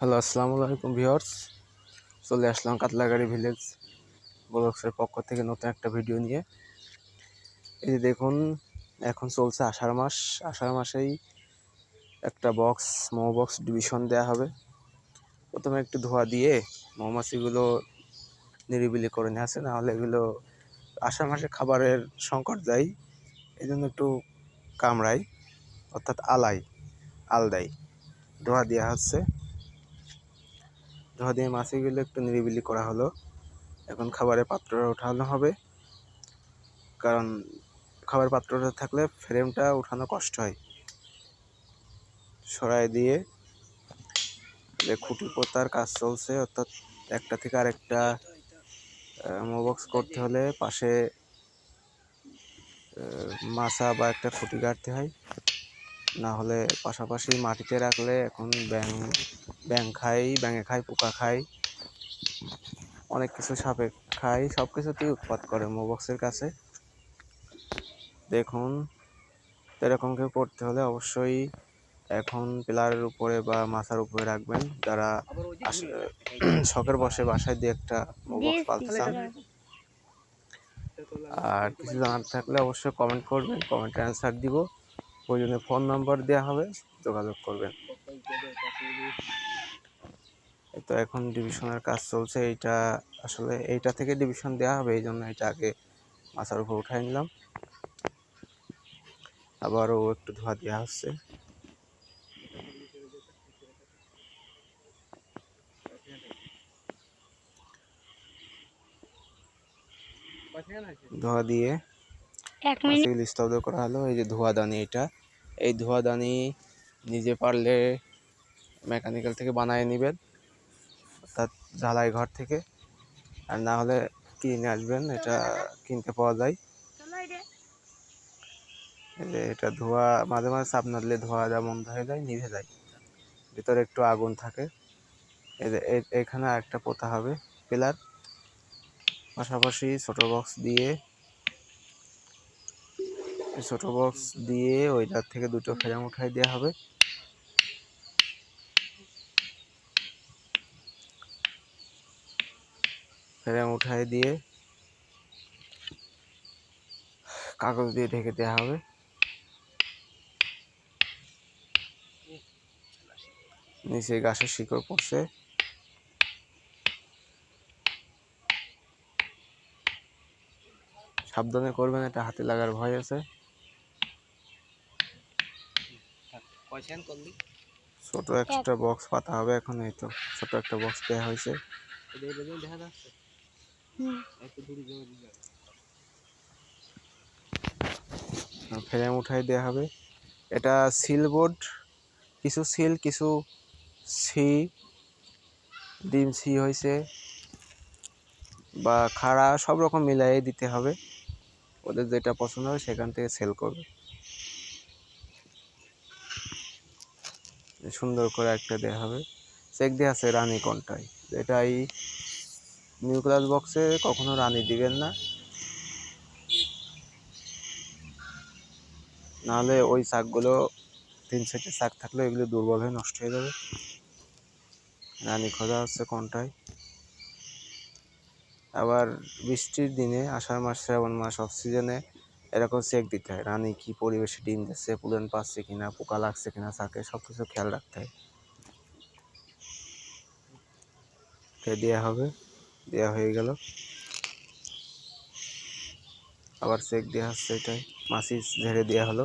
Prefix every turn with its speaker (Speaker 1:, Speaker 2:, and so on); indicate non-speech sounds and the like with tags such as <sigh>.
Speaker 1: Hello, আসসালামু আলাইকুম viewers. চলে আসলাম কাতলাগাড়ি ভিলেজ ব্লগসের পক্ষ থেকে নতুন একটা ভিডিও নিয়ে। এই যে দেখুন, এখন চলছে আষাঢ় মাস। আষাঢ় মাসেই একটা বক্স মৌ বক্স ডিভিশন দেওয়া হবে। প্রথমে একটু ধোয়া দিয়ে মৌমাছিগুলো নিরিবিলি করে নিয়ে আসে নাহলে এগুলো আষাঢ় মাসে খাবারের সংকট দেয়। এই জন্য একটু কামড়াই অর্থাৎ আলাই আল দেয় ধোয়া দেওয়া হচ্ছে। ধোয়া দিয়ে মাছগুলো একটু নিরিবিলি করা হলো। এখন খাবারের পাত্রটা উঠানো হবে। কারণ খাবার পাত্রটা থাকলে ফ্রেমটা উঠানো কষ্ট হয়। সরাই দিয়ে যে খুঁটি পোতার কাজ চলছে, অর্থাৎ একটা থেকে আরেকটা মোবক্স করতে হলে পাশে মাছা বা একটা খুঁটি গাড়তে হয়। না হলে পাশাপাশি মাটিতে রাখলে এখন ব্যাং ব্যাং খাই ব্যাঙে খাই পোকা খাই অনেক কিছু সাপে খাই সব কিছুতেই উৎপাত করে মোবক্সের কাছে। দেখুন এরকম কেউ পড়তে হলে অবশ্যই এখন পিলারের উপরে বা মাথার উপরে রাখবেন। যারা <clears throat> শখের বসে বাসায় দিয়ে একটা মোবক্স পালতে চান। আর কিছু জানার থাকলে অবশ্যই কমেন্ট করবেন কমেন্টে অ্যান্সার দিব। প্রয়োজনে ফোন নাম্বার দেওয়া হবে, যোগাযোগ করবেন। তো এখন ডিভিশনের কাজ চলছে, এইটা আসলে এইটা থেকে ডিভিশন দেওয়া হবে, এই জন্য এটা আগে মাথার উপর উঠাই নিলাম। আবারও একটু ধোয়া দেওয়া হচ্ছে। ধোয়া দিয়ে
Speaker 2: এক মিনিট।
Speaker 1: স্তব্ধ করা হলো, এই যে ধোয়াদানি এটা। এই ধোয়াদানি নিজে পারলে মেকানিক্যাল থেকে বানিয়ে নেবেন অর্থাৎ ঝালাই ঘর থেকে। আর না হলে কিনে আসবেন, এটা কিনতে পাওয়া যায়। এটা ধোয়া, মাঝে মাঝে চাপ না দিলে ধোয়া যা বন্ধ হয়ে যায়, নিভে যায়। ভিতরে একটু আগুন থাকে। এখানে একটা পোতা হবে, পিলার। পাশাপাশি ছোটো বক্স দিয়ে ছোট বক্স দিয়ে ওইটার থেকে দুটো ফ্রেম উঠাই দেওয়া হবে। ফ্রেম উঠাই দিয়ে কাগজ দিয়ে ঢেকে দেওয়া হবে। নিচে গাছের শিকড় পড়ছে। সাবধানে করবেন, এটা হাতে লাগার ভয় আছে। ছোট একটা বক্স পাতা হবে এখন এই তো। ছোট একটা বক্স দেওয়া হয়েছে।
Speaker 2: হুম।
Speaker 1: ফ্রেম উঠাই দেওয়া হবে। এটা সিল বোর্ড কিছু সিল কিছু সি ডিম সি হয়েছে। বা খাড়া সব রকম মিলাই দিতে হবে। ওদের যেটা পছন্দ হবে সেখান থেকে সেল করবে। সুন্দর করে একটা দেওয়া হবে। চেক দিয়ে আছে রানি কোনটায়। এটা এই নিউক্লিয়াস বক্সে কখনো রানি দিবেন না। নাহলে ওই শাকগুলো তিন চারটে শাক থাকলে এগুলো দুর্বল হয়ে নষ্ট হয়ে যাবে। রানী খোঁজা হচ্ছে কোনটায়। আবার বৃষ্টির দিনে, আষাঢ় মাস, শ্রাবণ মাস অফ সিজনে এরকম চেক দিতে হয়, রানী কী পরিবেশে ডিম দিচ্ছে পুলেন পাচ্ছে কিনা, পোকা লাগছে কিনা, তাকে সব কিছু খেয়াল রাখতে হয়। দেওয়া হবে দেওয়া হয়ে গেল। আবার চেক দেওয়া হচ্ছে এটাই, মাছি ঝেড়ে দেওয়া হলো।